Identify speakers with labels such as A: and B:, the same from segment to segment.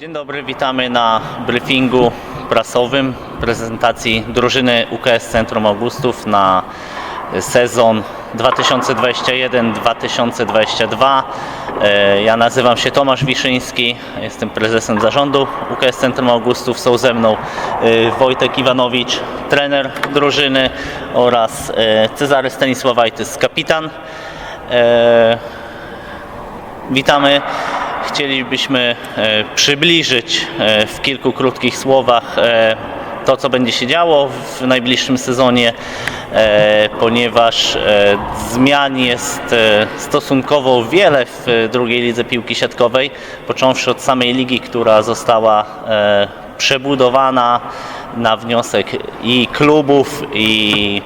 A: Dzień dobry, witamy na briefingu prasowym prezentacji drużyny UKS Centrum Augustów na sezon 2021-2022. E, Ja nazywam się Tomasz Wiszyński, jestem prezesem zarządu UKS Centrum Augustów. Są ze mną e, Wojtek Iwanowicz, trener drużyny oraz e, Cezary Stanisławajtys, kapitan. Witamy. Chcielibyśmy e, przybliżyć e, w kilku krótkich słowach e, to, co będzie się działo w najbliższym sezonie, ponieważ zmian jest stosunkowo wiele w drugiej lidze piłki siatkowej, począwszy od samej ligi, która została przebudowana na wniosek i klubów, i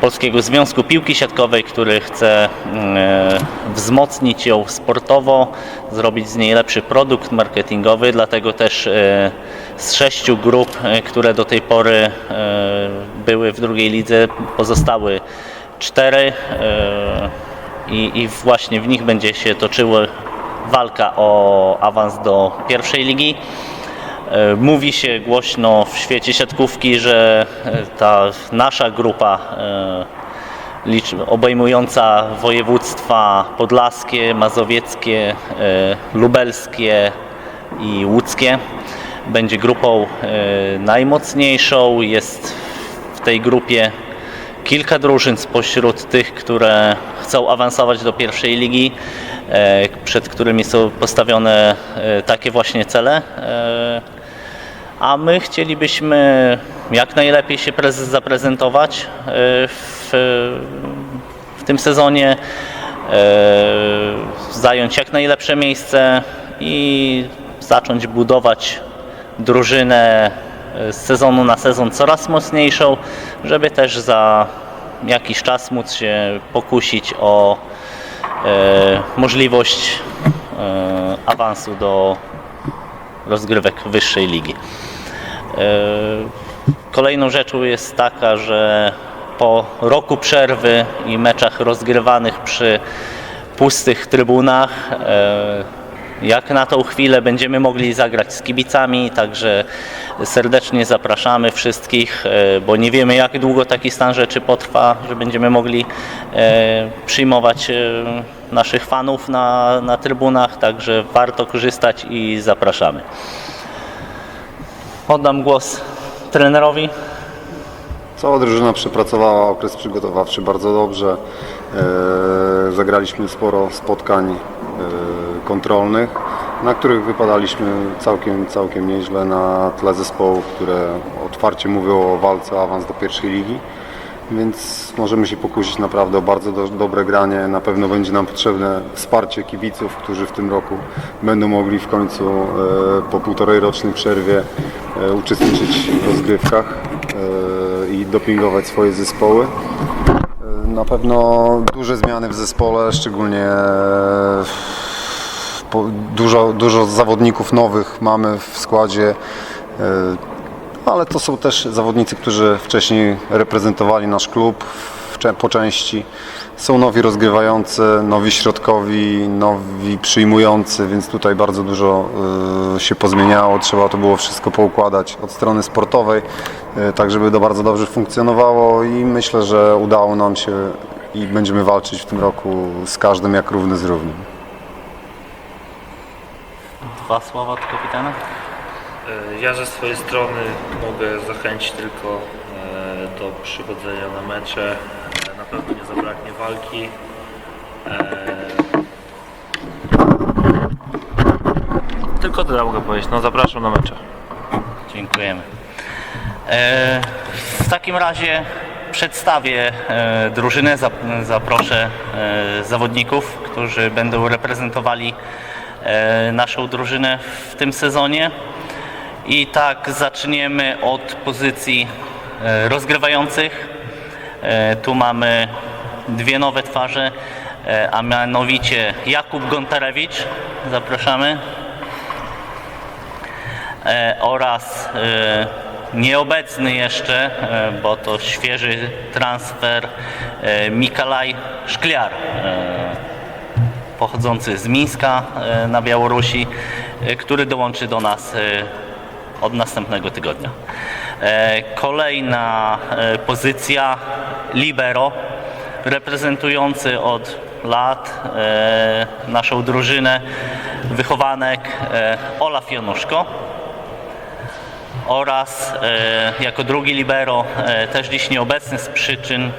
A: Polskiego Związku Piłki Siatkowej, który chce e, wzmocnić ją sportowo, zrobić z niej lepszy produkt marketingowy, dlatego też e, z sześciu grup, e, które do tej pory były w drugiej lidze, pozostały cztery i, i właśnie w nich będzie się toczyła walka o awans do pierwszej ligi. E, Mówi się głośno w świecie siatkówki, że e, ta nasza grupa e, obejmująca województwa podlaskie, mazowieckie, lubelskie i łódzkie będzie grupą najmocniejszą. Jest w tej grupie kilka drużyn spośród tych, które chcą awansować do pierwszej ligi, przed którymi są postawione takie właśnie cele. A my chcielibyśmy jak najlepiej się prezes zaprezentować e, w, w tym sezonie, e, zająć jak najlepsze miejsce i zacząć budować drużynę e, z sezonu na sezon coraz mocniejszą, żeby też za jakiś czas móc się pokusić o e, możliwość e, awansu do rozgrywek wyższej ligi. E, Kolejną rzeczą jest taka, że po roku przerwy i meczach rozgrywanych przy pustych trybunach, e, jak na tą chwilę będziemy mogli zagrać z kibicami, także serdecznie zapraszamy wszystkich, e, bo nie wiemy jak długo taki stan rzeczy potrwa, że będziemy mogli przyjmować naszych fanów na, na trybunach, także warto korzystać i zapraszamy. Oddam głos trenerowi.
B: Cała drużyna przepracowała okres przygotowawczy bardzo dobrze. E, Zagraliśmy sporo spotkań e, kontrolnych, na których wypadaliśmy całkiem, całkiem nieźle na tle zespołów, które otwarcie mówią o walce o awans do pierwszej ligi. Więc możemy się pokusić naprawdę o bardzo do, dobre granie. Na pewno będzie nam potrzebne wsparcie kibiców, którzy w tym roku będą mogli w końcu e, po półtorej rocznej przerwie uczestniczyć w rozgrywkach e, i dopingować swoje zespoły. E, Na pewno duże zmiany w zespole, szczególnie e, dużo, dużo zawodników nowych mamy w składzie. e, ale to są też zawodnicy, którzy wcześniej reprezentowali nasz klub po części. Są nowi rozgrywający, nowi środkowi, nowi przyjmujący, więc tutaj bardzo dużo y, się pozmieniało. Trzeba to było wszystko poukładać od strony sportowej, y, tak żeby to bardzo dobrze funkcjonowało i myślę, że udało nam się i będziemy walczyć w tym roku z każdym jak równy z równym.
A: Dwa słowa od kapitana.
C: Ja ze swojej strony mogę zachęcić tylko e, do przychodzenia na mecze. E, Na pewno nie zabraknie walki. E, Tylko tyle mogę powiedzieć. No zapraszam na mecze.
A: Dziękujemy. E, w takim razie przedstawię drużynę, zap- zaproszę zawodników, którzy będą reprezentowali naszą drużynę w tym sezonie. I tak zaczniemy od pozycji rozgrywających. E, Tu mamy dwie nowe twarze, e, a mianowicie Jakub Gontarewicz. Zapraszamy e, oraz e, nieobecny jeszcze, e, bo to świeży transfer e, Mikalaj Szkliar, e, pochodzący z Mińska e, na Białorusi. e, który dołączy do nas e, od następnego tygodnia. E, Kolejna e, pozycja libero, reprezentujący od lat e, naszą drużynę wychowanek Olaf Januszko oraz jako drugi libero, też dziś nieobecny z przyczyn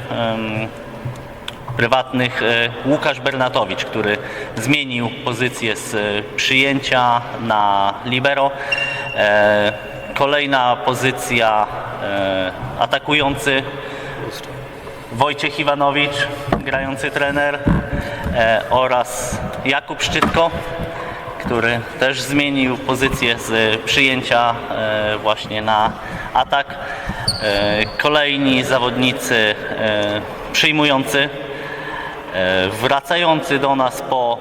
A: prywatnych, Łukasz Bernatowicz, który zmienił pozycję z przyjęcia na libero. Kolejna pozycja e, atakujący Wojciech Iwanowicz, grający trener e, oraz Jakub Szczytko, który też zmienił pozycję z przyjęcia e, właśnie na atak. Kolejni zawodnicy przyjmujący, wracający do nas po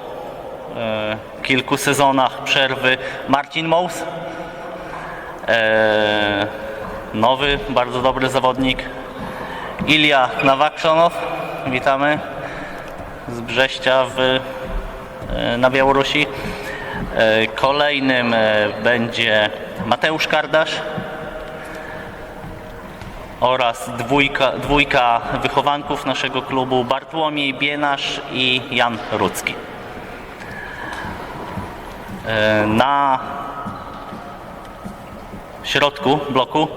A: kilku sezonach przerwy Marcin Mous. E, Nowy, bardzo dobry zawodnik. Ilia Nawaksonow, witamy z Brześcia w, e, na Białorusi. E, Kolejnym będzie Mateusz Kardasz oraz dwójka, dwójka wychowanków naszego klubu Bartłomiej Bienasz i Jan Rudzki. E, Na środku bloku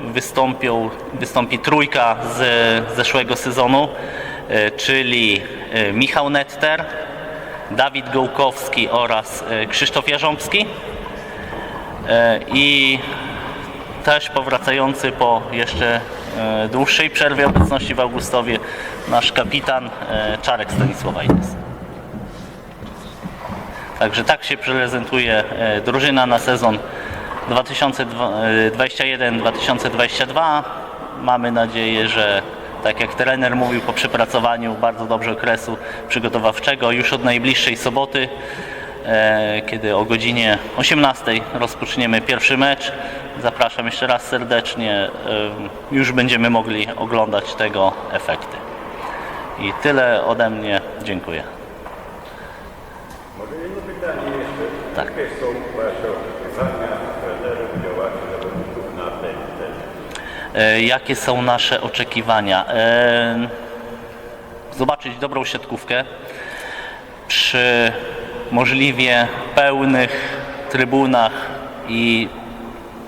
A: wystąpią, wystąpi trójka z zeszłego sezonu, e, czyli e, Michał Netter, Dawid Gołkowski oraz e, Krzysztof Jarząbski. I też powracający po jeszcze dłuższej przerwie obecności w Augustowie nasz kapitan Czarek Stanisławajtis. Także tak się prezentuje drużyna na sezon 2021-2022. Mamy nadzieję, że tak jak trener mówił po przepracowaniu bardzo dobrze okresu przygotowawczego, już od najbliższej soboty, e, kiedy o godzinie 18 rozpoczniemy pierwszy mecz. Zapraszam jeszcze raz serdecznie. e, Już będziemy mogli oglądać tego efekty. I tyle ode mnie. Dziękuję.
D: Może jedno pytanie jeszcze.
A: Tak.
D: Jakie są Wasze oczekiwania trenerów, działaczy, zawodników na ten, ten
A: E, Jakie są nasze oczekiwania? E, Zobaczyć dobrą siatkówkę przy możliwie pełnych trybunach i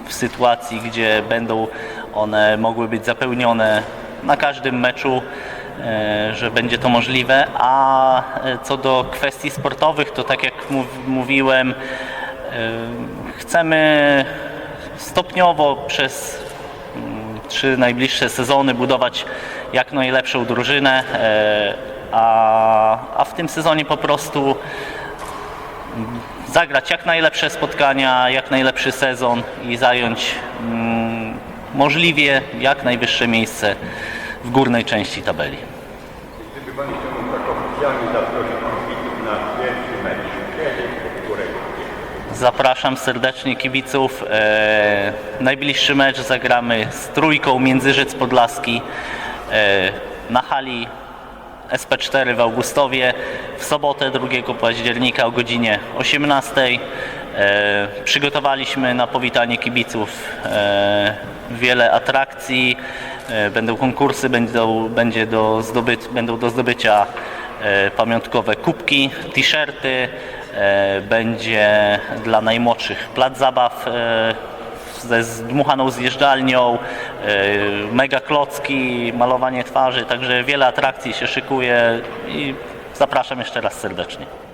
A: w sytuacji, gdzie będą one mogły być zapełnione na każdym meczu, e, że będzie to możliwe. A e, co do kwestii sportowych, to tak jak mów- mówiłem, e, chcemy stopniowo przez trzy najbliższe sezony budować jak najlepszą drużynę, e, a, a w tym sezonie po prostu zagrać jak najlepsze spotkania, jak najlepszy sezon i zająć mm, możliwie jak najwyższe miejsce w górnej części tabeli.
D: Gdyby Pani chciał oficjalnie zaprosić na pierwszy mecz, kiedy?
A: Zapraszam serdecznie kibiców. E, najbliższy mecz zagramy z trójką Międzyrzec Podlaski e, na hali SP4 w Augustowie w sobotę 2 października o godzinie 18. E, przygotowaliśmy na powitanie kibiców wiele atrakcji. Będą konkursy, będą, będzie do będą do zdobycia pamiątkowe kubki, t-shirty, będzie dla najmłodszych plac zabaw e, ze zdmuchaną zjeżdżalnią, e, mega klocki, malowanie twarzy, także wiele atrakcji się szykuje i zapraszam jeszcze raz serdecznie.